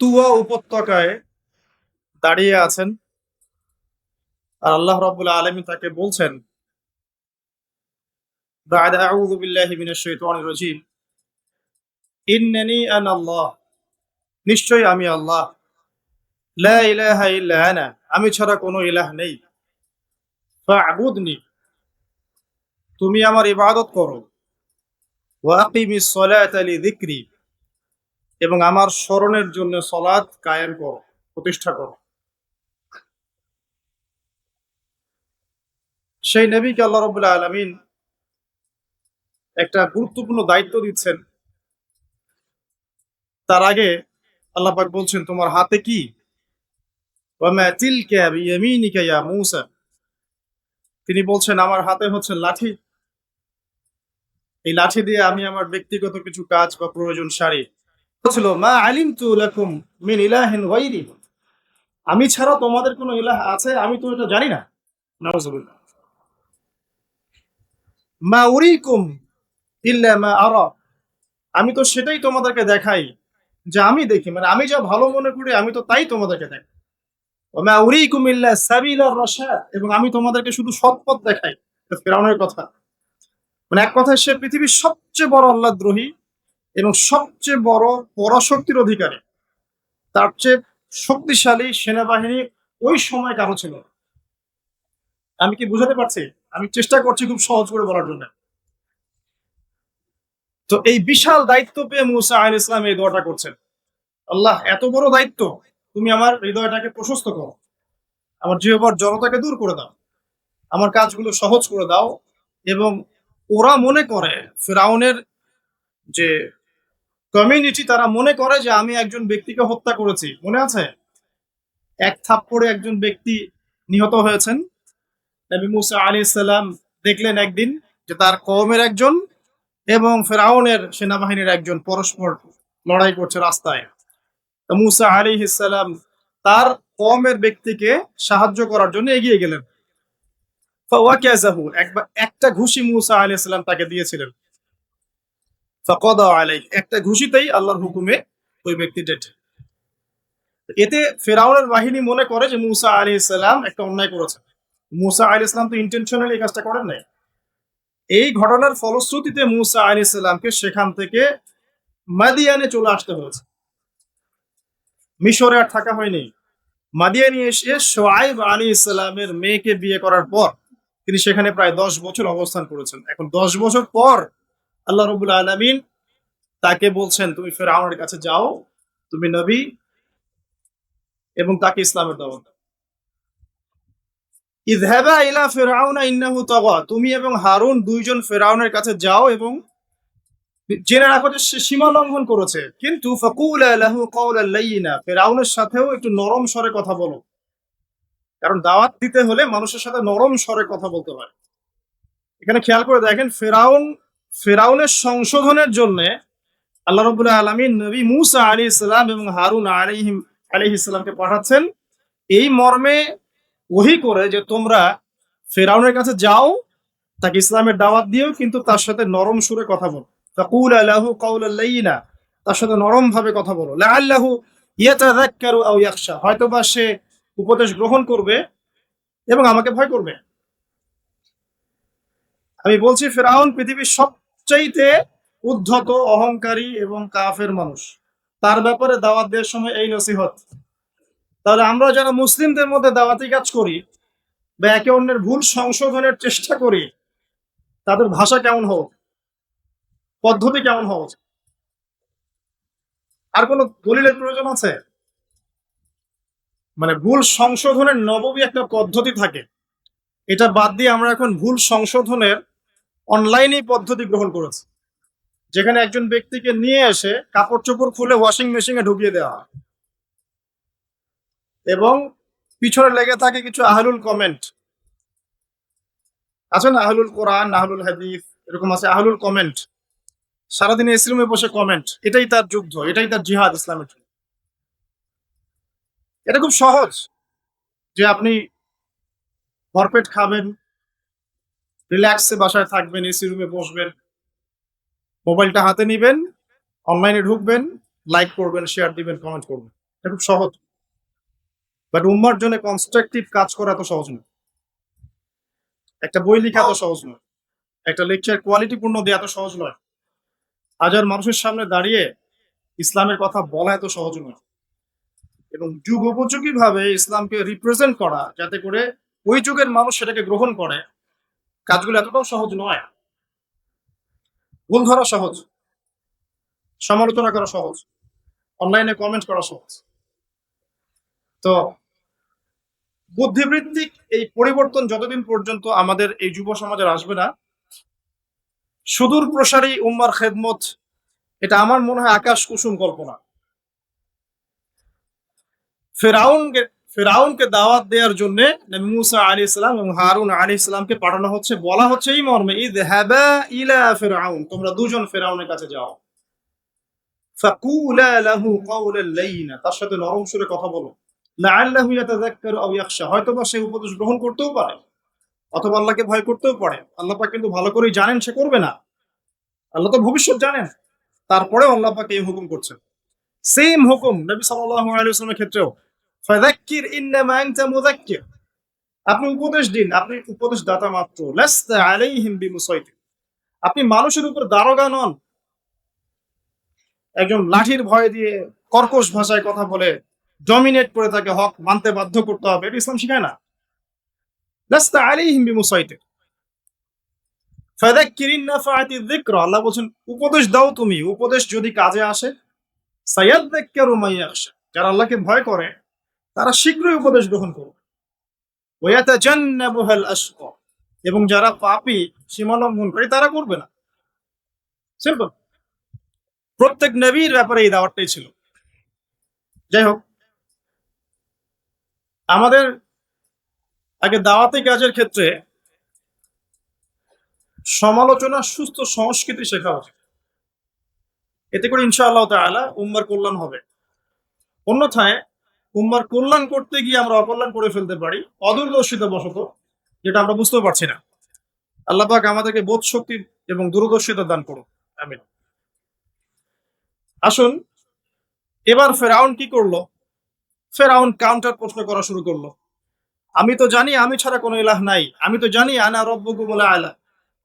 তুয়া উপত্যকায় দাঁড়িয়ে আছেন আর আল্লাহ রাব্বুল আলামিন তাকে বলছেন بعد أعوذ بالله من الشيطان الرجيم إنني أنا الله নিশ্চয়ই আমি আল্লাহ লা ইলাহা ইল্লা আনা আমি ছাড়া কোনো ইলাহ নেই ফা'বুদনি তুমি আমার ইবাদত করো ওয়া আকিমিস সালাতা লিযিকরি এবং আমার স্মরণের জন্য সলাদ কায়েম করো, প্রতিষ্ঠা করো। সেই নবীকে আল্লাহ রাব্বুল আলামিন একটা গুরুত্বপূর্ণ দায়িত্ব দিচ্ছেন। তার আগে আল্লাহ পাক বলছেন, তোমার হাতে কি? তিনি বলছেন, আমার হাতে হচ্ছে লাঠি। এই লাঠি দিয়ে আমি আমার ব্যক্তিগত কিছু কাজ বা প্রয়োজন সারি। মা আমি ছাড়া তোমাদের কোনো ইলাহ আছে? আমি তো এটা জানি না। মা মা আমি তো সেটাই তোমাদেরকে দেখাই, যে আমি দেখি। মানে আমি যা ভালো মনে করি, আমি তো তাই তোমাদেরকে দেখাই। রাশাদ এবং আমি তোমাদেরকে শুধু সৎ পথ দেখাই, এটা ফেরাউনের কথা। মানে এক কথায় সে পৃথিবীর সবচেয়ে বড় আল্লাহদ্রোহী এবং সবচেয়ে বড় পরাশক্তির অধিকারী। তার চেয়ে শক্তিশালী সেনাবাহিনী ওই সময় কারও ছিল আমি কি বুঝাতে পারছি? আমি চেষ্টা করছি খুব সহজ করে বলার জন্য। তো এই বিশাল দায়িত্ব পেয়ে মুসা আল ইসলাম এই দোয়াটা করছেন। আল্লাহ, এত বড় দায়িত্ব, তুমি আমার হৃদয়টাকে প্রশস্ত করো। আমার জিহবার জনতাকে দূর করে দাও। আমার কাজগুলো সহজ করে দাও এবং ওরা মনে করে ফেরাউনের যে কমিউনিটি তারা মনে করে যে আমি একজন ব্যক্তিকে হত্যা করেছি। মনে আছে? এক থাপ্পড়ে একজন ব্যক্তি নিহত হয়েছেন। নবী মুসা আলী সাল্লাম দেখলেন একদিন যে তার কওমের একজন এবং ফেরাউনের সেনাবাহিনীর একজন পরস্পর লড়াই করছে রাস্তায়। তো মুসা আলী ইসালাম তার কওমের ব্যক্তিকে সাহায্য করার জন্য এগিয়ে গেলেন। একটা ঘুষি মুসা আলী সাল্লাম তাকে দিয়েছিলেন। ফাকাদা আলাইহি, একটা ঘুষিতেই আল্লাহর হুকুমে ওই ব্যক্তি ডেট এতে ফেরাউনের বাহিনী মনে করে যে মুসা আলী ইসলাম একটা অন্যায় করেছে। মুসা আলী ইসলাম তো ইন্টেনশনালি এই কাজটা করেন নাই। এই ঘটনার ফলশ্রুতিতে মুসা আলী ইসলামকে সেখান থেকে মাদিয়ানে চলে আসতে হয়েছে। মিশরে আর থাকা হয়নি। মাদিয়ানে এসে সোয়াইব আলী ইসলামের মেয়েকে বিয়ে করার পর তিনি সেখানে প্রায় দশ বছর অবস্থান করেছেন। এখন দশ বছর পর আল্লাহ রবুল আলমিন তাকে বলছেন, তুমি ফেরাউনের কাছে যাও, তুমি নবী এবং তাকে ইসলামের দাওয়াত দাও। ইলা ফিরআউনা ইন্নাহু তাগা। তুমি এবং হারুন দুইজন ফেরাউনের কাছে যাও এবং জেনে রাখো যে সে সীমা লঙ্ঘন করেছে। কিন্তু ফাকুলা লাহু লাইয়িনা ফেরাউনের সাথেও একটু নরম স্বরে কথা বলো। কারণ দাওয়াত দিতে হলে মানুষের সাথে নরম স্বরে কথা বলতে হয়। এখানে খেয়াল করে দেখেন ফেরাউন ফেরাউনের সংশোধনের জন্য আল্লাহ রবুল্লাহ আলমিন নবী মুসা আলী ইসলাম এবং হারুন আলিহিম আলী ইসলামকে পাঠাচ্ছেন। এই মর্মে ওহি করে যে তোমরা ফেরাউনের কাছে যাও, তাকে ইসলামের দাওয়াত দিও, কিন্তু তার সাথে নরম সুরে কথা বলো। তাকুল আলাহু কাউলাল্লাইনা তার সাথে নরম ভাবে কথা বলো। লাআল্লাহু ইয়াতাযাক্কারু আও ইয়াখশা হয়তো বা সে উপদেশ গ্রহণ করবে এবং আমাকে ভয় করবে। আমি বলছি, ফেরাউন পৃথিবীর সবচাইতে উদ্ধত, অহংকারী এবং কাফের মানুষ। তার ব্যাপারে দাওয়াত দেওয়ার সময় এই নসিহত। তাহলে আমরা যারা মুসলিমদের মধ্যে দাওয়াতি কাজ করি বা একে অন্যের ভুল সংশোধনের চেষ্টা করি, তাদের ভাষা কেমন হোক পদ্ধতি কেমন হোক আর কোন দলিলের প্রয়োজন আছে? মানে ভুল সংশোধনের নববী একটা পদ্ধতি থাকে। এটা বাদ দিয়ে আমরা এখন ভুল সংশোধনের অনলাইনে পদ্ধতি গ্রহণ করেছে। যেখানে একজন ব্যক্তিকে নিয়ে এসে কাপড় চোপড় খুলে ওয়াশিং মেশিনে ঢুকিয়ে দেওয়া হয়। এবং পিছনে লেগে থাকে কিছু আহলুল কমেন্ট আছে না আহলুল কোরআন, আহলুল হাদিস, এরকম আছে আহলুল কমেন্ট সারাদিন ইসলামে বসে কমেন্ট এটাই তার যুদ্ধ, এটাই তার জিহাদ ইসলামের যুদ্ধ। এটা খুব সহজ যে আপনি ভরপেট খাবেন রিল্যাক্সে বাসায় থাকবেন এসি রুমে বসবেন। মোবাইলটা হাতে নিবেন অনলাইনে ঢুকবেন লাইক করবেন শেয়ার দিবেন কমেন্ট করবেন। এটা খুব সহজ। বাট উম্মার জন্য কনস্ট্রাকটিভ কাজ করা এত সহজ নয়। একটা বই লেখা এত সহজ নয়। একটা লেকচার কোয়ালিটিপূর্ণ দেওয়া এত সহজ নয়। হাজার মানুষের সামনে দাঁড়িয়ে ইসলামের কথা বলা এত সহজ নয়। এবং যুগ উপযোগী ভাবে ইসলামকে রিপ্রেজেন্ট করা, যাতে করে ওই যুগের মানুষ সেটাকে গ্রহণ করে কাজগুলো এতটাও সহজ নয়। ভুল ধরা সহজ। সমালোচনা করা সহজ। অনলাইনে কমেন্ট করা সহজ। তো বুদ্ধিবৃত্তিক এই পরিবর্তন যতদিন পর্যন্ত আমাদের এই যুব সমাজের আসবে না, সুদূর প্রসারী উম্মার খেদমত, এটা আমার মনে হয় আকাশ কুসুম কল্পনা। ফেরাউনকে ফেরাউনকে দাওয়াত দেওয়ার জন্য নবী মুসা আলী ইসলাম এবং হারুন আলী ইসলামকে পাঠানো হচ্ছে, বলা হচ্ছে এই মর্মে ঈদ হ্যাবা ইলা ফেরাউন তোমরা দুজন ফেরাউনের কাছে যাও। ফাকুলা লাহু কাওলান লাইনা, তার সাথে নরম সুরে কথা বলো। লাআল্লাহু ইয়াতাযাক্কারু আও ইয়াখশা হয়তো সে উপদেশ গ্রহণ করতেও পারে, অথবা আল্লাহকে ভয় করতেও পারে। আল্লাহ পাক কিন্তু ভালো করেই জানেন, সে করবে না। আল্লাহ তো ভবিষ্যৎ জানেন তারপরে আল্লাহ পাক এই হুকুম করছেন। সেম হুকুম নবী সাল্লাল্লাহু আলাইহি ওয়াসাল্লামের ক্ষেত্রেও ফাযাক্কির ইন্নামা আনতা মুযাক্কির। আপনি উপদেশ দিন, আপনি উপদেশ দাতা মাত্র। লাস্তা আলাইহিম বিমুসাইতির আপনি মানুষের উপর দারোগা নন। একজন লাঠির ভয় দিয়ে কর্কশ ভাষায় কথা বলে ডমিনেট করে তাকে হক মানতে বাধ্য করতে হবে, এটা ইসলাম শিখায় না। লাস্তা আলাইহিম বিমুসাইতির ফাযাক্কির ইন নাফাআতি যিকরা, আল্লাহ বলছেন, উপদেশ দাও তুমি, উপদেশ যদি কাজে আসে সায়াদ্দাক্কারু মাইয়াখশা যারা আল্লাহকে ভয় করে তারা শীঘ্রই উপদেশ গ্রহণ করবে। এবং যারা পাপি সীমা লঙ্ঘন করে, তারা করবে না। সিম্পল প্রত্যেক নবীর ব্যাপারে এই দাওয়াতটাই ছিল। যাই হোক, আমাদের আগে দাওয়াতি কাজের ক্ষেত্রে সমালোচনা, সুস্থ সংস্কৃতি শেখা উচিত। এতে করে ইনশাআল্লাহ তাআলা উম্মার কল্যাণ হবে। অন্যথায় উম্মার কল্যাণ করতে গিয়ে আমরা অকল্যাণ করে ফেলতে পারি, অদূরদর্শিতা বশত, যেটা আমরা বুঝতেও পারছি না। আল্লাহ পাক আমাদেরকে বোধ শক্তি এবং দূরদর্শিতা দান করুন আমিন। আসুন, এবার ফেরাউন কি করল? ফেরাউন কাউন্টার প্রশ্ন করা শুরু করল। আমি তো জানি, আমি ছাড়া কোনো ইলাহ নাই। আমি তো জানি, আনা রব্বকু বলে আলা।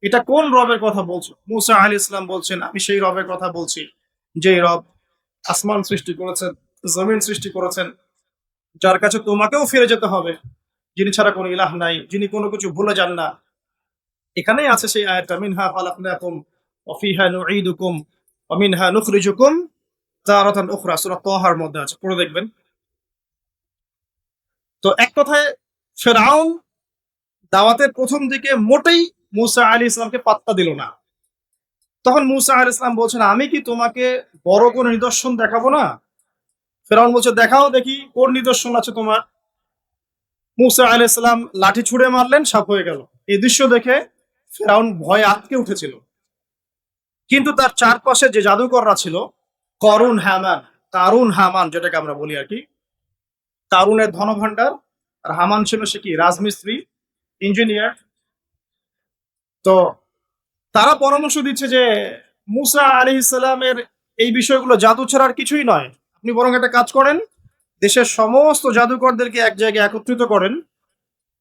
এটা কোন রবের কথা বলছো? মুসা আলী ইসলাম বলছেন, আমি সেই রবের কথা বলছি। যে রব আসমান সৃষ্টি করেছেন, জমিন সৃষ্টি করেছেন যার কাছে তোমাকেও ফিরে যেতে হবে, যিনি ছাড়া কোনো ইলাহ নাই, যিনি কোনো কিছু ভুলে যান না। এখানেই আছে সেই আয়াতটা, মিনহা ফালাকনাকুম ওয়া ফিহা নুঈদুকুম ওয়া মিনহা নুখরিজুকুম তারাতান উখরা। সূরা তাহার মধ্যে আছে, পড়ে দেখবেন। তো এক কথায়, ফেরাউন দাওয়াতের প্রথম দিকে মোটেই মুসা আলী ইসলামকে পাত্তা দিল না। তখন মুসা আলী ইসলাম বলছেন, আমি কি তোমাকে বড় কোনো নিদর্শন দেখাবো না? ফেরাউন বলছে, দেখাও দেখি, কোন নিদর্শন আছে তোমার? মুসা আলী লাঠি ছুড়ে মারলেন সাপ হয়ে গেল। এই দৃশ্য দেখে ফেরাউন ভয়ে আটকে উঠেছিল। কিন্তু তার চারপাশে যে জাদুকররা ছিল করুণ হামান তারুণ হামান যেটাকে আমরা বলি আর কি তারুণের ধনভাণ্ডার, আর হামান ছিল সে কি, রাজমিস্ত্রি, ইঞ্জিনিয়ার। তো তারা পরামর্শ দিচ্ছে যে, মুসা আলী ইসলামের এই বিষয়গুলো জাদু ছাড়া আর কিছুই নয়। আপনি বরং একটা কাজ করেন, দেশের সমস্ত জাদুকরদেরকে এক জায়গায় একত্রিত করেন,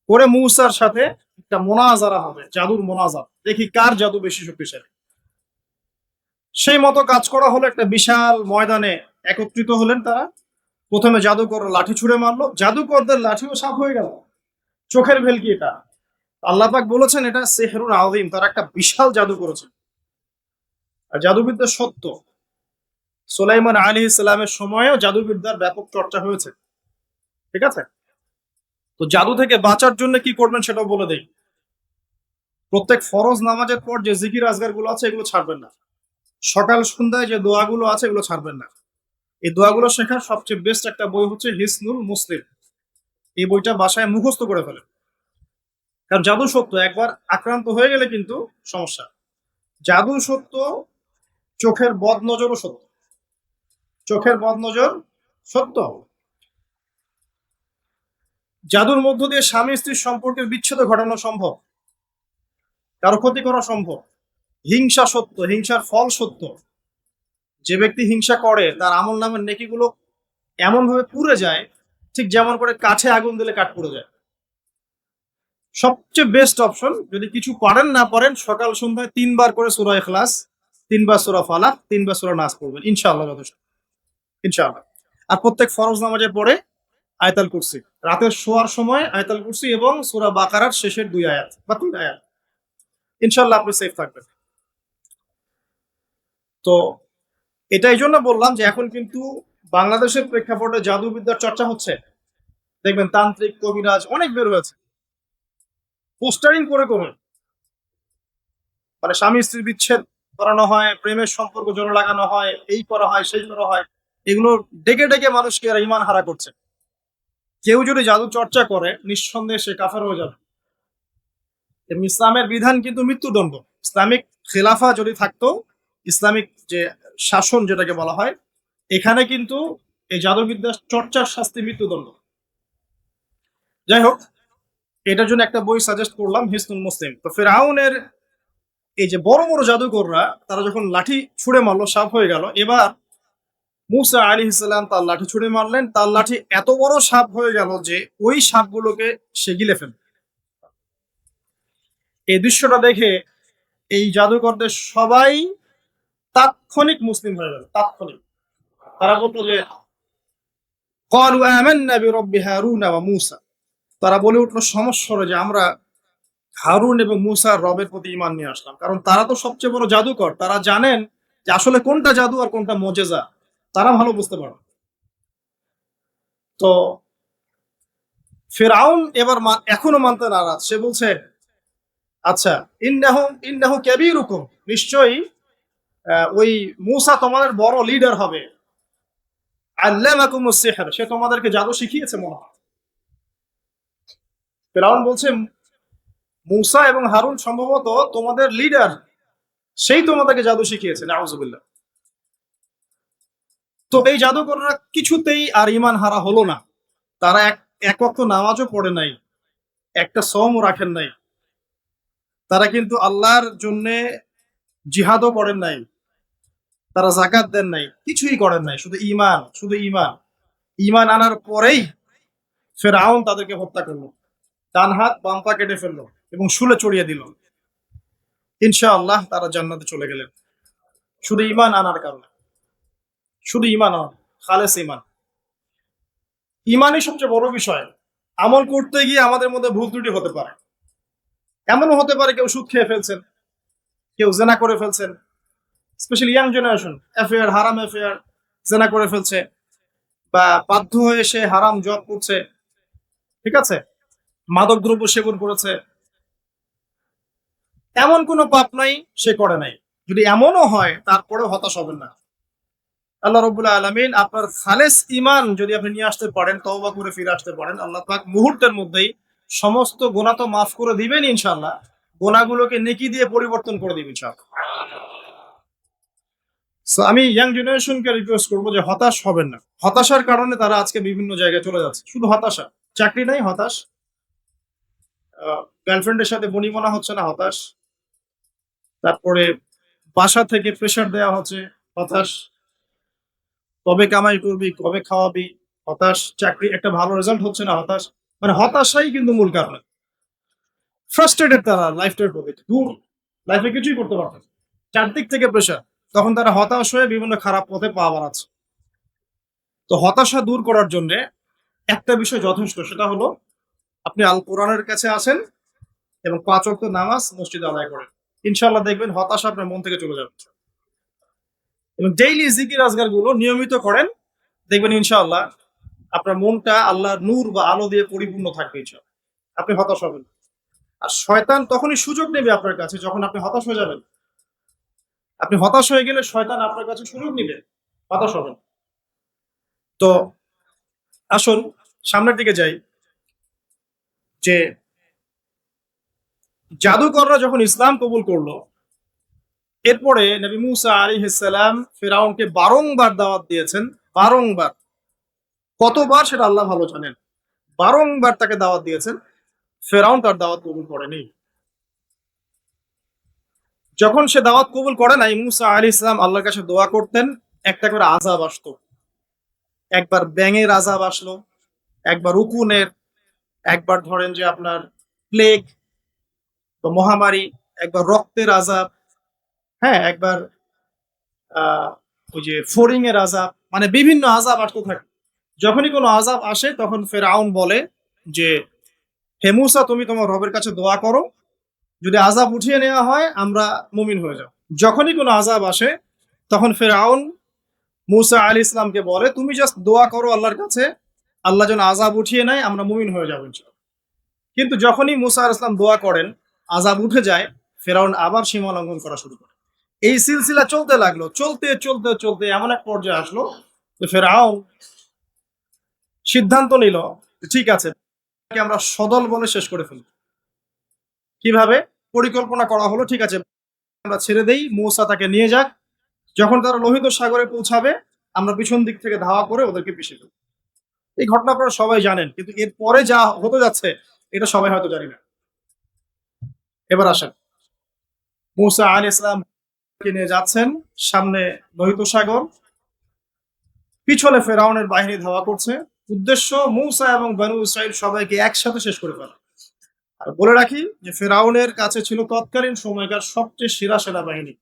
করে মুসার সাথে একটা মোনাজারা হবে, জাদুর মোনাজার দেখি কার জাদু বেশি শক্তিশালী। সেই মতো কাজ করা হলো একটা বিশাল ময়দানে একত্রিত হলেন তারা। প্রথমে জাদুকর লাঠি ছুঁড়ে মারলো। জাদুকরদের লাঠিও সাফ হয়ে গেল। চোখের ভেলকি এটা। আল্লাপাক বলেছেন, এটা সেহরুন আউদিম তারা একটা বিশাল জাদু করেছে। আর জাদুবিদ্যা সত্য। সোলাইমান আলী ইসলামের সময়ও জাদুবিদ্যার ব্যাপক চর্চা হয়েছে। ঠিক আছে? তো জাদু থেকে বাঁচার জন্য কি করবেন সেটাও বলে দেই। প্রত্যেক ফরজ নামাজের পর যে জিকির আজগারগুলো আছে, এগুলো ছাড়বেন না। সকাল সন্ধ্যায় যে দোয়াগুলো আছে, এগুলো ছাড়বেন না। এই দোয়াগুলো শেখার সবচেয়ে বেস্ট একটা বই হচ্ছে হিসনুল মুসলিম। এই বইটা বাসায় মুখস্থ করে ফেলেন। কারণ জাদু সত্য, একবার আক্রান্ত হয়ে গেলে কিন্তু সমস্যা। জাদু সত্য, চোখের বদ নজরও সত্য। চোখের বদ নজর সত্য। জাদুর মধ্য দিয়ে স্বামী স্ত্রীর সম্পর্কের বিচ্ছেদ ঘটানো সম্ভব। কারও ক্ষতি করা সম্ভব। হিংসা সত্য, হিংসার ফল সত্য। যে ব্যক্তি হিংসা করে, তার আমল নামের নেকিগুলো এমন ভাবে পুড়ে যায়, ঠিক যেমন করে কাছে আগুন দিলে কাঠ পুড়ে যায়। সবচেয়ে বেস্ট অপশন যদি কিছু পারেন না পারেন, সকাল সন্ধ্যায় তিনবার করে সুরা এখলাস তিনবার সুরা ফালাক, তিনবার সুরা নাচ পড়বেন। ইনশাআল্লাহ যথেষ্ট। ইনশাআল্লাহ। আর প্রত্যেক ফরজ নামাজে পড়ে আয়তাল কুরসি। রাতে শোয়ার সময় আয়তাল কুরসি এবং সুরা বাকারার শেষের দুই আয়াত বা তিন আয়াত। ইনশাআল্লাহ আপনি সেফ থাকবেন। তো এটা এই জন্য বললাম যে এখন কিন্তু বাংলাদেশের প্রেক্ষাপটে জাদুবিদ্যার চর্চা হচ্ছে। দেখবেন তান্ত্রিক, কবিরাজ অনেক বের হয়েছে। পোস্টারিং করে করে মানে স্বামী স্ত্রীর বিচ্ছেদ করানো হয়, প্রেমের সম্পর্ক জোর লাগানো হয়, এই করা হয়, সেই করা হয়। এগুলো ডেকে ডেকে মানুষকে এরা ইমান হারা করছে। কেউ যদি জাদু চর্চা করে, নিঃসন্দেহে সে কাফের হয়ে যাবে। ইসলামের বিধান কিন্তু মৃত্যুদণ্ড। ইসলামিক খেলাফা যদি থাকতো, ইসলামিক যে শাসন যেটাকে বলা হয়, এখানে কিন্তু এই জাদুবিদ্যা চর্চার শাস্তি মৃত্যুদণ্ড। যাই হোক, এটার জন্য একটা বই সাজেস্ট করলাম হিসনুল মুসলিম। তো ফেরাউনের এই যে বড় বড় জাদুকররা, তারা যখন লাঠি ছুঁড়ে মারলো সাপ হয়ে গেল, এবার মুসা আলী ইসলাম তার লাঠি ছুঁড়ে মারলেন। তার লাঠি এত বড় সাপ হয়ে গেল যে ওই সাপগুলোকে সে গিলে ফেলবে এই দৃশ্যটা দেখে এই জাদুকরদের সবাই তাৎক্ষণিক মুসলিম হয়ে গেল, তাৎক্ষণিক। তারা বলতো যে, কলু আমান্না বিরব্বি হারুনা ওয়া মূসা। তারা বলে উঠল, সমস্যা যে আমরা হারুন এবং মুসার রবের প্রতি ইমান নিয়ে আসলাম। কারণ তারা তো সবচেয়ে বড় জাদুকর। তারা জানেন যে আসলে কোনটা জাদু আর কোনটা মজেজা। তারা ভালো বুঝতে পারে তো ফেরাউন এবার এখনও মানতে নারাজ। সে বলছে আচ্ছা ইন্নাহু ইন্নাহু কাবীরুকুম। নিশ্চয়ই আহ, ওই মুসা তোমাদের বড় লিডার হবে। আল্লামাকুমুস সিহর। সে তোমাদেরকে জাদু শিখিয়েছে মনে হয় ফেরাউন বলছে মুসা এবং হারুন সম্ভবত তোমাদের লিডার সেই তোমাদেরকে জাদু শিখিয়েছে। নাউজুবিল্লাহ। তো এই জাদুকররা কিছুতেই আর ইমান হারা হলো না। তারা এক এক ওয়াক্ত নামাজও পড়ে নাই, একটা সমও রাখেন নাই। তারা কিন্তু আল্লাহর জন্য জিহাদও করেন নাই, তারা জাকাত দেন নাই, কিছুই করেন নাই, শুধু ইমান শুধু ইমান ইমান আনার পরেই ফেরাউন তাদেরকে হত্যা করল, ডান হাত, বাম পা কেটে ফেলল এবং শুলে চড়িয়ে দিল। ইনশাআল্লাহ তারা জান্নাতে চলে গেলেন, শুধু ইমান আনার কারণে। শুধু ইমান খালেস ইমান ইমানই সবচেয়ে বড় বিষয়। আমল করতে গিয়ে আমাদের মধ্যে ভুল ত্রুটি হতে পারে। এমনও হতে পারে কেউ সুদ খেয়ে ফেলছেন, কেউ জেনা করে ফেলছেন। স্পেশালি ইয়াং জেনারেশন অ্যাফেয়ার হারাম অ্যাফেয়ার জেনা করে ফেলছে বা বাধ্য হয়ে সে হারাম জব করছে। ঠিক আছে? মাদক দ্রব্য সেবন করেছে। এমন কোনো পাপ নাই, সে করে নাই। যদি এমনও হয়, তারপরেও হতাশ হবেন না। আল্লাহ রবুল্লাহ আলমিন আপনার খালেস ইমান যদি আপনি নিয়ে আসতে পারেন তওবা করে ফিরে আসতে পারেন আল্লাহ পাক মুহূর্তের মধ্যেই সমস্ত গোনা তো মাফ করে দিবেন ইনশাল্লাহ গোনাগুলোকে নেকি দিয়ে পরিবর্তন করে দিবেন So, আমি ইয়াং জেনারেশনকে রিকোয়েস্ট করব যে হতাশ হবেন না। হতাশার কারণে তারা আজকে বিভিন্ন জায়গায় চলে যাচ্ছে। শুধু হতাশা চাকরি নাই হতাশ। গার্লফ্রেন্ডের সাথে বনিমনা হচ্ছে না হতাশ। তারপরে বাসা থেকে প্রেশার দেওয়া হচ্ছে হতাশ। কবে কামাই করবি, কবে খাওয়াবি, হতাশ, চাকরি, একটা ভালো রেজাল্ট হচ্ছে না হতাশ মানে হতাশাই কিন্তু মূল কারণ। ফ্রাস্ট্রেটেড তারা লাইফটার প্রতি, দূর। লাইফে কিছুই করতে পারছে চারদিক থেকে প্রেশার তখন তারা হতাশ হয়ে বিভিন্ন খারাপ পথে পা বাড়াচ্ছে। তো হতাশা দূর করার জন্য একটা বিষয় যথেষ্ট, সেটা হলো আপনি আল কোরআনের কাছে আসেন এবং পাঁচ অক্ট নামাজ মসজিদে আদায় করেন। ইনশাল্লাহ দেখবেন হতাশা আপনার মন থেকে চলে যাবে। এবং ডেইলি জিকির আজগারগুলো নিয়মিত করেন, দেখবেন ইনশাআল্লাহ আপনার মনটা আল্লাহর নূর বা আলো দিয়ে পরিপূর্ণ থাকবে আপনি হতাশ হবেন। আর শয়তান তখনই সুযোগ নেবে আপনার কাছে যখন আপনি হতাশ হয়ে যাবেন। আপনি হতাশ হয়ে গেলে শয়তান আপনার কাছে সুযোগ নিবে। হতাশ হবেন। তো আসুন, সামনের দিকে যাই। যে জাদুকররা যখন ইসলাম কবুল করল এরপরে নবী মুসা আলী ইসলাম ফেরাউনকে বারংবার দাওয়াত দিয়েছেন, বারংবার। কতবার সেটা আল্লাহ ভালো জানেন। বারংবার তাকে দাওয়াত দিয়েছেন, ফেরাউন তার দাওয়াত কবুল করেনি। যখন সে দাওয়াত কবুল করে নাই, মুসা আলী ইসলাম আল্লাহর কাছে দোয়া করতেন, একটা করে আজাব আসতো। একবার ব্যাঙের আজাব আসলো, একবার উকুনের, একবার ধরেন যে আপনার প্লেগ মহামারী, একবার রক্তের আজাব হ্যাঁ একবার ওই যে ফোরিং এর আজাব মানে বিভিন্ন আজাব আসতে থাকে। যখনই কোনো আজাব আসে, তখন ফেরাউন বলে যে, হে মুসা, তুমি তোমার রবের কাছে দোয়া করো। যদি আজাব উঠিয়ে নেওয়া হয়, আমরা মুমিন হয়ে যাব। যখনই কোনো আজাব আসে, তখন ফেরাউন মুসা আলী ইসলামকে বলে, তুমি জাস্ট দোয়া করো আল্লাহর কাছে। আল্লাহ যেন আজাব উঠিয়ে নেয়, আমরা মুমিন হয়ে যাব কিন্তু যখনই মুসা আল ইসলাম দোয়া করেন আজাব উঠে যায়, ফেরাউন আবার সীমা লঙ্ঘন করা শুরু করে। এই সিলসিলা চলতে লাগল, চলতে চলতে চলতে এমন এক পর্যায়ে আসলো যে সিদ্ধান্ত নিল, ঠিক আছে আমরা সদল বলে শেষ করে ফেলি কীভাবে? পরিকল্পনা করা হলো, ঠিক আছে, আমরা ছেড়ে দেই, মৌসা তাকে নিয়ে যাক, যখন তারা লোহিত সাগরে পৌঁছাবে, আমরা পিছন দিক থেকে ধাওয়া করে ওদেরকে পিছিয়ে দেবো এই ঘটনা আপনারা সবাই জানেন, কিন্তু এর পরে যা হতে যাচ্ছে, এটা সবাই হয়তো জানি না। এবার আসেন। মৌসা আল ইসলাম নিয়ে যাচ্ছেন? সামনে লোহিত সাগর। পিছনে ফেরাউনের বাহিনী ধাওয়া করছে। উদ্দেশ্য মৌসা এবং বানু ইসরাইল সবাইকে একসাথে শেষ করে ফেলা। আর বলে রাখি যে ফেরাউনের কাছে ছিল তৎকালীন সময়কার সবচেয়ে সেরা সেনাবাহিনী,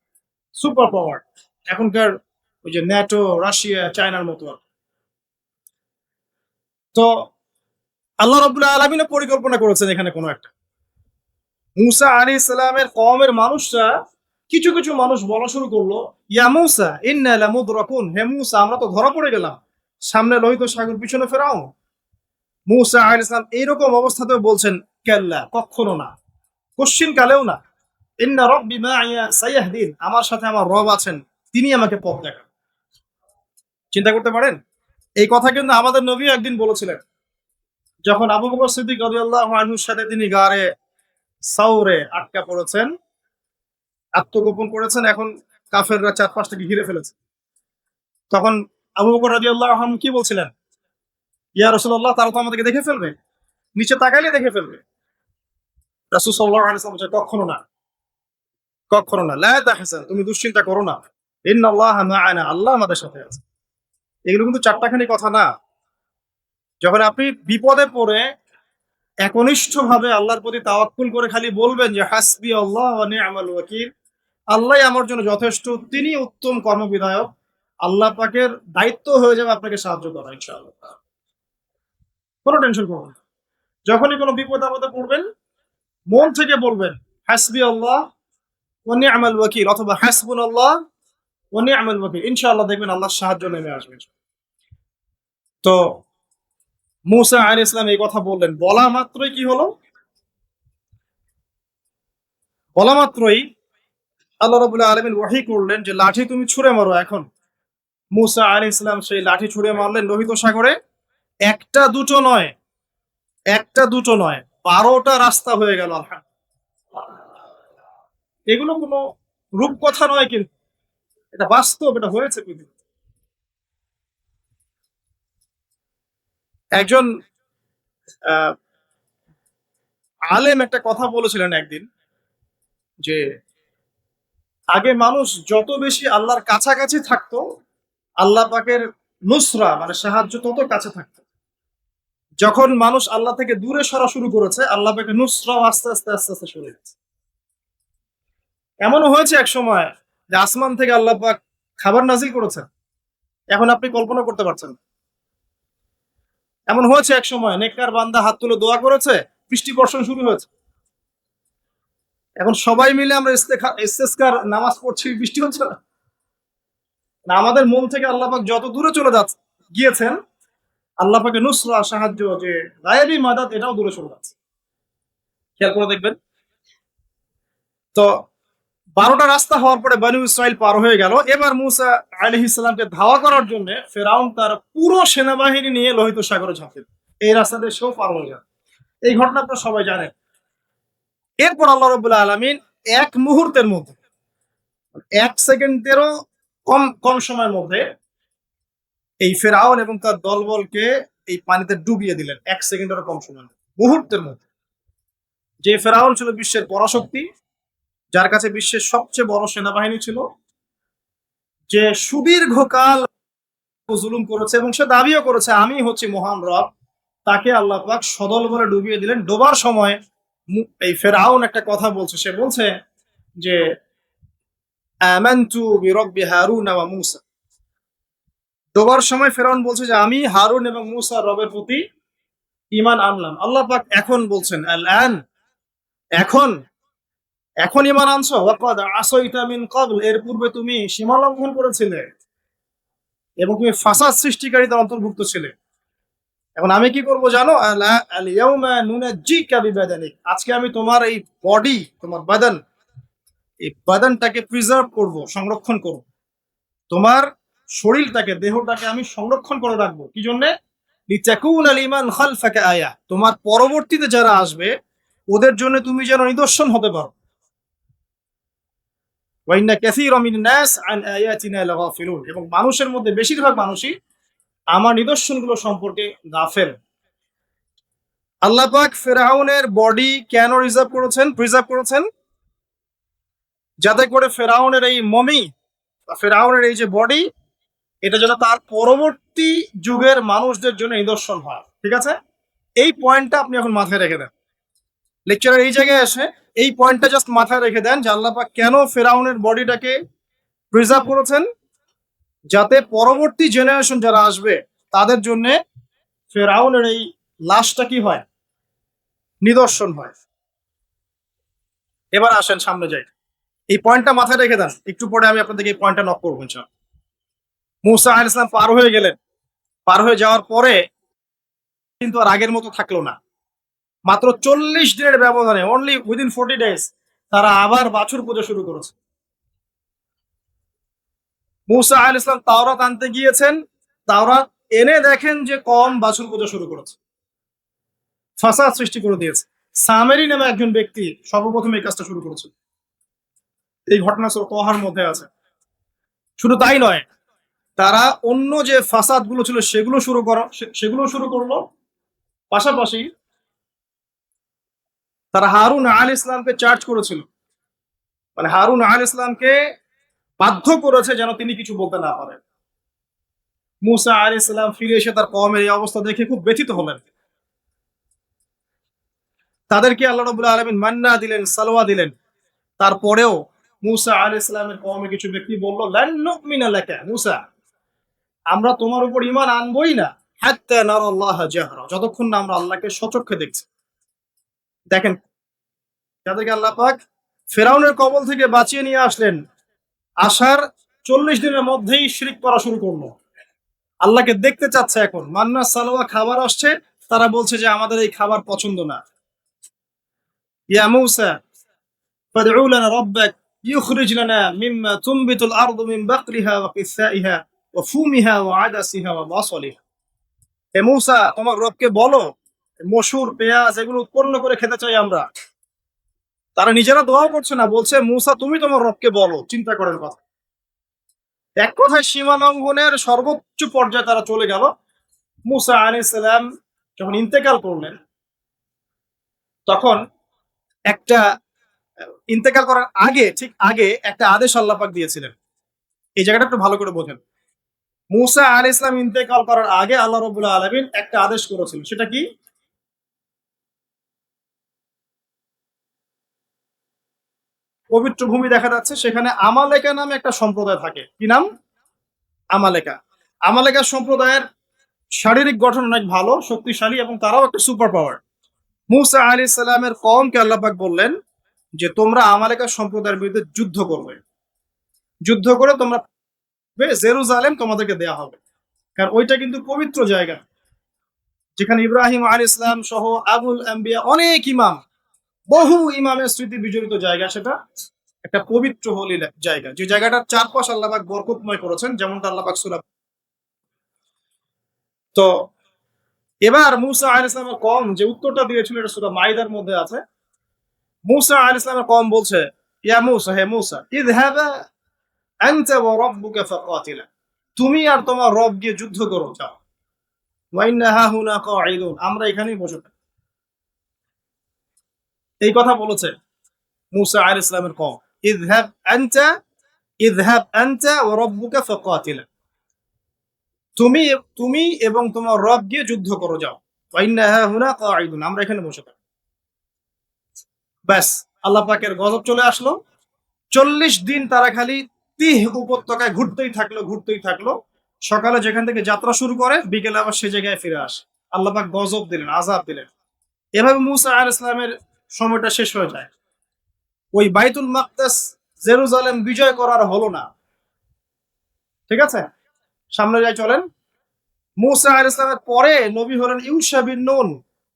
সুপার পাওয়ার, এখনকার ওই যে ন্যাটো, রাশিয়া, চায়নার মতো। তো আল্লাহ রবুল্লাহ আলমিনও পরিকল্পনা করেছেন এখানে কোনো একটা। মুসা আলী ইসলামের কমের মানুষরা কিছু কিছু মানুষ বলা শুরু করল, ইয়া মুসা, ইন্না লামুদরাকুন। হে মুসা, আমরা তো ধরা পড়ে গেলাম। সামনে লোহিত সাগর, পিছনে ফেরাও মুসা আলী ইসলাম এইরকম অবস্থাতেও বলছেন, কেল্লা, কখনো না কশ্চিন কালেও না। ইন্না রব্বি মাইয়া সাইয়াহদিন, আমার সাথে আমার রব আছেন, তিনি আমাকে পথ দেখান। চিন্তা করতে পারেন? এই কথা কিন্তু আমাদের নবী একদিন বলেছিলেন। যখন আবু বকর সিদ্দিক রাদিয়াল্লাহু আনহুর সাথে তিনি গারে সাউরে আটকা পড়েছেন আত্মগোপন করেছেন, এখন কাফেররা চার পাঁচটাকে ঘিরে ফেলেছে। তখন আবু বকর রাদিয়াল্লাহু আনহু কি বলছিলেন? ইয়া রাসূলুল্লাহ, তারা তো আমাদেরকে দেখে ফেলবে। নিচে তাকাইলে দেখে ফেলবে। রাসূল আলাইহি ওয়াসাল্লাম কখনো না। কখনো না। লা তুমি দুশ্চিন্তা করো না। ইন্নাল্লাহ মাআনা, আল্লাহ আমাদের সাথে আছে। এগুলো কিন্তু চারটাখানি কথা না। যখন আপনি বিপদে পড়ে একনিষ্ঠ ভাবে আল্লাহর প্রতি তাওয়াক্কুল করে খালি বলবেন যে, হাসবি আল্লাহ ওয়া নি'মাল ওয়াকিল। আল্লাহ আমার জন্য যথেষ্ট, তিনি উত্তম কর্মবিধায়ক। আল্লাহ পাকের দায়িত্ব হয়ে যাবে আপনাকে সাহায্য করা ইনশাআল্লাহ। কোনো টেনশন করবেন। যখনই কোনো বিপদ আপদে পড়বেন, মন থেকে বলবেন, হাসবি আল্লাহ ওয়া নি'মাল ওয়াকিল অথবা হাসবুন আল্লাহ ওয়া নি'মাল ওয়াকিল ইনশাআল্লাহ দেখবেন আল্লাহর সাহায্য নেমে আসবে। তো, মুসা আলী ইসলাম এই কথা বললেন। বলা মাত্রই কি হলো? বলা মাত্রই আল্লাহ রাবুল্লাহ আলমিন ওয়াহি করলেন যে লাঠি তুমি ছুঁড়ে মারো এখন। মুসা আলী ইসলাম সেই লাঠি ছুঁড়ে মারলেন লোহিত সাগরে। একটা দুটো নয় একটা দুটো নয় বারোটা রাস্তা হয়ে গেল। এগুলো কোনো রূপকথা নয় কিন্তু। এটা বাস্তব এটা হয়েছে একজন আহ, আলেম একটা কথা বলেছিলেন একদিন যে আগে মানুষ যত বেশি আল্লাহর কাছাকাছি থাকতো, আল্লাহ পাকের নুসরা মানে সাহায্য তত কাছে থাকতো। যখন মানুষ আল্লাহ থেকে দূরে সরা শুরু করেছে, আল্লাহ পাকের নুসরাও আস্তে আস্তে আস্তে আস্তে সরে গেছে। এমনও হয়েছে এক সময় যে আসমান থেকে আল্লাহ পাক খাবার নাজিল করেছেন। এখন আপনি কল্পনা করতে পারছেন। এমন হয়েছে এক সময়, নেককার বান্দা হাত তুলে দোয়া করেছে, বৃষ্টি বর্ষণ শুরু হয়েছে। এখন সবাই মিলে আমরা ইস্তেস্কার নামাজ পড়ছি, বৃষ্টি হচ্ছে না? না, আমাদের মন থেকে আল্লাহ পাক যত দূরে চলে যাচ্ছে গিয়েছেন, আল্লাহ পাকে নুসরা, সাহায্য যে গায়েবী মাদাত, এটাও দূরে চলে যাচ্ছে। খেয়াল করে দেখবেন। তো বারোটা রাস্তা হওয়ার পরে বানু ইসরাইল পার হয়ে গেল। এবার মুসা আলহ ইসলামকে ধাওয়া করার জন্য ফেরাউন তার পুরো সেনাবাহিনী নিয়ে লোহিত সাগরে দেয়। এই রাস্তা দিয়ে সেও পার হয়ে যায়। এই ঘটনা আপনারা সবাই জানেন। এরপর আল্লাহ রবুল্লাহ আলমিন এক মুহূর্তের মধ্যে, এক সেকেন্ডেরও কম কম সময়ের মধ্যে এই ফেরাউন এবং তার দলবলকে এই পানিতে ডুবিয়ে দিলেন, এক সেকেন্ডেরও কম সময়ের মুহূর্তের মধ্যে। যে ফেরাউন ছিল বিশ্বের পরাশক্তি, যার কাছে বিশ্বের সবচেয়ে বড় সেনাবাহিনী ছিল, যে সুদীর্ঘকাল জুলুম করেছে এবং সে দাবিও করেছে, আমি হচ্ছি মহান রব। তাকে আল্লাহ পাক সদল বলে ডুবিয়ে দিলেন, ডোবার সময় এই ফেরাউন একটা কথা বলছে, সে বলছে যে, আমানতু বিরব্বি হারুন ওয়া মূসা। ডোবার সময় ফেরাউন বলছে যে, আমি হারুন এবং মূসা রবের প্রতি ইমান আনলাম। আল্লাহ পাক এখন বলছেন আল আন এখন এখন ইমান আনছো? ওয়াকাদ আসাইতা মিন ক্বাবল, এর পূর্বে তুমি সীমা লঙ্ঘন করেছিলে এবং তুমি ফাসাদ সৃষ্টিকারীদের অন্তর্ভুক্ত ছিলে। এখন আমি কি করব জানো? আজকে আমি তোমার এই বডি তোমার বাদান এই বাদানটাকে প্রিজার্ভ করব, সংরক্ষণ করব। তোমার শরীরটাকে, দেহটাকে আমি সংরক্ষণ করে রাখব। কি জন্য? আয়া। তোমার পরবর্তীতে যারা আসবে, ওদের জন্য তুমি যেন নিদর্শন হতে পারো। এবং মানুষের মধ্যে বেশিরভাগ মানুষই আমার নিদর্শনগুলো সম্পর্কে গাফেল। আল্লাহ পাক ফেরাউনের বডি কেন রিজার্ভ করেছেন? প্রিজার্ভ করেছেন? যাতে করে ফেরাউনের এই মমি ফেরাউনের এই যে বডি, এটা যেন তার পরবর্তী যুগের মানুষদের জন্য নিদর্শন হয়। ঠিক আছে? এই পয়েন্টটা আপনি এখন মাথায় রেখে দেন। লেকচারের এই জায়গায় এসে এই পয়েন্টটা জাস্ট মাথায় রেখে দেন যে আল্লাহ পাক কেন ফেরাউনের বডিটাকে প্রিজার্ভ করেছেন? যাতে পরবর্তী জেনারেশন যারা আসবে, তাদের জন্য ফেরাউনের এই লাশটা কি হয়? নিদর্শন হয়। এবার আসেন সামনে যাই। এই পয়েন্টটা মাথায় রেখে দেন। একটু পরে আমি আপনাদেরকে এই পয়েন্টটা নক করব, ইনশাআল্লাহ। মুসা আল ইসলাম পার হয়ে গেলেন। পার হয়ে যাওয়ার পরে কিন্তু আর আগের মতো থাকল না। মাত্র চল্লিশ দিনের ব্যবধানে অনলি উইদিন ফোর্টি ডেজ তারা আবার বাছুর পুজো শুরু করেছে। মুসা আল ইসলাম তাওরাত আনতে গিয়েছেন। তাওরাত এনে দেখেন যে কম বাছুর পুজো শুরু করেছে। ফাসাদ সৃষ্টি করে দিয়েছে। সামেরি নামে একজন ব্যক্তি সর্বপ্রথম এই কাজটা শুরু করেছে। এই ঘটনা তোহার মধ্যে আছে। শুধু তাই নয়, তারা অন্য যে ফাসাদগুলো ছিল সেগুলো শুরু করা সেগুলো শুরু করল। পাশাপাশি তারা হারুন আল ইসলামকে চার্জ করেছিল। মানে হারুন আল ইসলামকে বাধ্য করেছে যেন তিনি কিছু বলতে না পারেন। মুসা আল ইসলাম ফিরে এসে তার কমের এই অবস্থা দেখে খুব ব্যথিত হলেন। তাদেরকে আল্লাহ রবুল্লা আলমিন মান্না দিলেন, সালোয়া দিলেন। তারপরেও মুসা আল ইসলামের কমে কিছু ব্যক্তি বলল লান্নুমিনা লাকা মুসা, আমরা তোমার উপর ইমান আনবই না। যতক্ষণ না আমরা আল্লাহকে সচক্ষে দেখছি। দেখেন, যাদেরকে আল্লাহ পাক ফেরাউনের কবল থেকে বাঁচিয়ে নিয়ে আসলেন আসার চল্লিশ দিনের মধ্যেই শিরিক করা শুরু করলো আল্লাহকে দেখতে চাচ্ছে এখন মান্না সালোয়া খাবার আসছে তারা বলছে যে আমাদের এই খাবার পছন্দ না ইয়া মুসা فادعوا لنا ربك يخرج لنا مما تنبت الأرض من بقلها وقثائها وفومها وعدسها وبصلها হে মুসা তোমার রবকে বলো মসুর পেঁয়াজ এগুলো উৎপন্ন করে খেতে চাই আমরা তারা নিজেরা দোয়াও করছে না, বলছে, মুসা, তুমি তোমার রবকে বলো, চিন্তা করার কথা। এক কথায় সীমা লঙ্ঘনের সর্বোচ্চ পর্যায়ে তারা চলে গেল। মুসা আলাইহিস সালাম যখন ইন্তেকাল করলেন, তখন একটা, ইন্তেকাল করার আগে, ঠিক আগে একটা আদেশ আল্লাহ পাক দিয়েছিলেন। এই জায়গাটা একটু ভালো করে বোঝেন। মুসা আল ইসলাম ইন্তেকাল করার আগে আল্লাহ রবুল্লাহ আলমিন একটা আদেশ করেছিল সেটা কি? পবিত্র ভূমি দেখা যাচ্ছে, সেখানে আমালেকা নামে একটা সম্প্রদায় থাকে। কি নাম? আমালেকা। আমালেকা সম্প্রদায়ের শারীরিক গঠন অনেক ভালো, শক্তিশালী এবং তারাও একটা সুপার পাওয়ার মুসা আলী সাল্লামের কমকে আল্লাপাক বললেন যে, তোমরা আমালেকা সম্প্রদায়ের বিরুদ্ধে যুদ্ধ করবে। যুদ্ধ করে তোমরা জেরুজালেম তোমাদেরকে দেয়া হবে। কারণ ওইটা কিন্তু পবিত্র জায়গা। যেখানে ইব্রাহিম আলী ইসলাম সহ আবুল আম্বিয়া অনেক ইমাম বহু ইমামের স্মৃতি বিজড়িত জায়গা সেটা। একটা পবিত্র হলি জায়গা। যে জায়গাটার চারপাশ আল্লাপাক বরকতময় করেছেন, যেমনটা আল্লাপাক সুরা তো এবার মুসা আল ইসলামের কম, যে উত্তরটা দিয়েছিল এটা সুরা মাইদার মধ্যে আছে। মুসা আল ইসলামের কম বলছে, ইয়া মুসা, হে মুসা, ইযহাবা আনতা ওয়া রাব্বুকা ফাকাতিলা। তুমি আর তোমার রব গিয়ে যুদ্ধ করো, যাও। ওয়া ইন্না হাহুনা কাঈদুন। আমরা এখানেই বসে এই কথা বলেছে মুসা আল ইসলামের কম ইযহাব আনতা ইযহাব আনতা ওয়া রাব্বুকা ফাকাতিলা। তুমি তুমি এবং তোমার রব গিয়ে যুদ্ধ করো, যাও। ওয়াইন্নাহা হুনা কাঈদুন। আমরা এখানে বসে থাকি ব্যাস, আল্লাহ পাকের গজব চলে আসলো। চল্লিশ দিন তারা খালি তিহ উপত্যকায় ঘুরতেই থাকল ঘুরতেই থাকল। সকালে যেখান থেকে যাত্রা শুরু করে, বিকেলে আবার সে জায়গায় ফিরে আসে। আল্লাহ পাক গজব দিলেন আজাব দিলেন। এভাবে মুসা আল ইসলামের সময়টা শেষ হয়ে যায়। ওই বাইতুল মাকদাস জেরুজালেম বিজয় করার হলো না। ঠিক আছে? সামনে যাই, চলেন। মুসা আল ইসলামের পরে নবী হলেন ইউসা বিন নুন।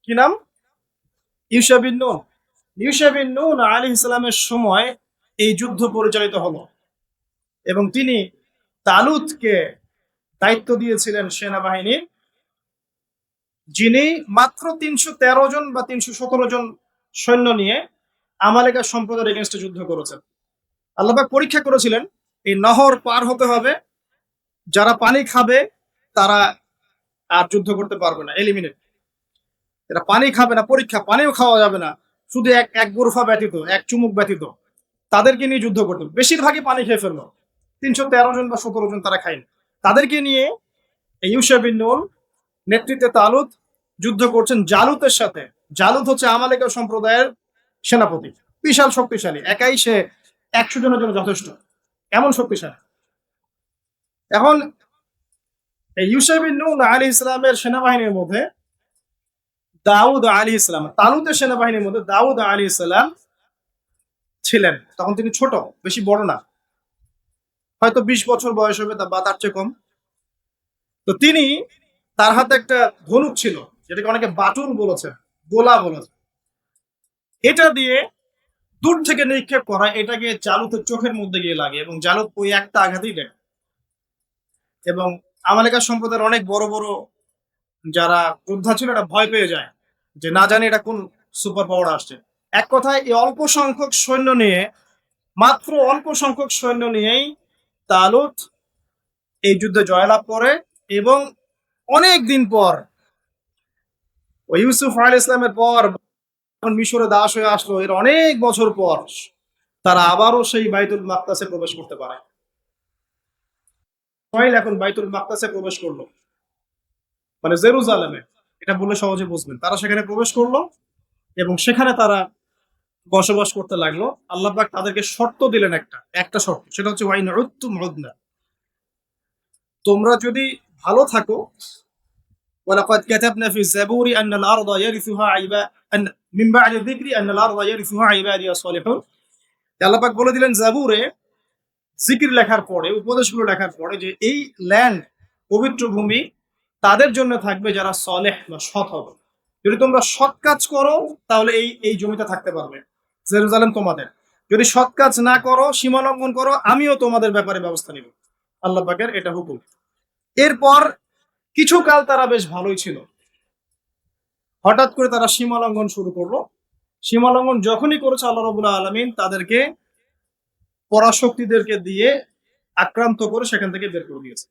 কি নাম? ইউসা বিন নুন। ইউসা বিন নুন আলী ইসলামের সময় এই যুদ্ধ পরিচালিত হলো এবং তিনি তালুতকে দায়িত্ব দিয়েছিলেন সেনাবাহিনীর, যিনি মাত্র তিনশো তেরো জন বা তিনশো সতেরো জন সৈন্য নিয়ে আমালেকা সম্প্রদায়ের এগেনস্টে যুদ্ধ করেছেন আল্লাহবাক পরীক্ষা করেছিলেন, এই নহর পার হতে হবে, যারা পানি খাবে, তারা আর যুদ্ধ করতে পারবে না এলিমিনেট এরা পানি খাবে না, পরীক্ষা, পানিও খাওয়া যাবে না, শুধু এক এক গোরফা ব্যতীত, এক চুমুক ব্যতীত। তাদেরকে নিয়ে যুদ্ধ করতে বেশিরভাগই পানি খেয়ে ফেলল। তিনশো তেরো জন বা সতেরো জন তারা খায়নি। তাদেরকে নিয়ে এই ইউসা নেতৃত্বে তালুত যুদ্ধ করছেন জালুতের সাথে। জালুত হচ্ছে আমালেকা সম্প্রদায়ের সেনাপতি। বিশাল শক্তিশালী। একাই সে একশো জনের জন্য যথেষ্ট। এমন শক্তিশালী। এখন নুন আলী ইসলামের সেনাবাহিনীর মধ্যে দাউদ আলী ইসলাম তালুতের সেনাবাহিনীর মধ্যে দাউদ আলী ইসলাম ছিলেন। তখন তিনি ছোট, বেশি বড় না। হয়তো বিশ বছর বয়স হবে বা তার চেয়ে কম। তো তিনি তার হাতে একটা ধনুক ছিল, যেটাকে অনেকে বাটুল বলেছে গোলা বলা যায়। এটা দিয়ে দূর থেকে নিক্ষেপ করা, এটাকে জালুতের চোখের মধ্যে গিয়ে লাগে এবং জালুত ওই একটা আঘাতেই দেয় এবং আমালেকার সম্প্রদায়ের অনেক বড় বড় যারা যোদ্ধা ছিল এটা ভয় পেয়ে যায় যে না জানি এটা কোন সুপার পাওয়ার আসছে। এক কথায়, এই অল্প সংখ্যক সৈন্য নিয়ে, মাত্র অল্প সংখ্যক সৈন্য নিয়েই তালুত এই যুদ্ধে জয়লাভ করে এবং অনেক দিন পর ওই ইউসুফ আল ইসলামের পর মিশরে দাস হয়ে আসলো, এর অনেক বছর পর তারা আবারও সেই বাইতুল মাকতাসে প্রবেশ করতে পারে। এখন বাইতুল মাকতাসে প্রবেশ করল। মানে জেরুজালেমে। এটা বলে সহজে বুঝবেন। তারা সেখানে প্রবেশ করল এবং সেখানে তারা বসবাস করতে লাগল। আল্লাহ তাদেরকে শর্ত দিলেন একটা একটা শর্ত। সেটা হচ্ছে, ওয়াইন তোমরা যদি ভালো থাকো ولقد كتبنا في الزبور أن الأرض يرثها عباد أن من بعد الذكر أن الأرض يرثها عبادي الصالحون আল্লাহ পাক বলে দিলেন জাবুরে জিকির লেখার পরে উপদেশগুলো লেখার পরে যে এই ল্যান্ড পবিত্র ভূমি তাদের জন্য থাকবে যারা সলেহ বা সৎ হবে যদি তোমরা সৎ কাজ করো তাহলে এই এই জমিতে থাকতে পারবে জেরুজালেম তোমাদের যদি সৎ কাজ না করো সীমা লঙ্ঘন করো আমিও তোমাদের ব্যাপারে ব্যবস্থা নিব আল্লাহ পাকের এটা হুকুম এরপর কিছু কাল তারা বেশ ভালোই ছিল। হঠাৎ করে তারা সীমালঙ্ঘন শুরু করল। সীমালঙ্ঘন যখনই করেছে আল্লাহ রবুল্লা আলমিন, তাদেরকে পরাশক্তিদেরকে দিয়ে আক্রান্ত করে সেখান থেকে বের করে দিয়েছে।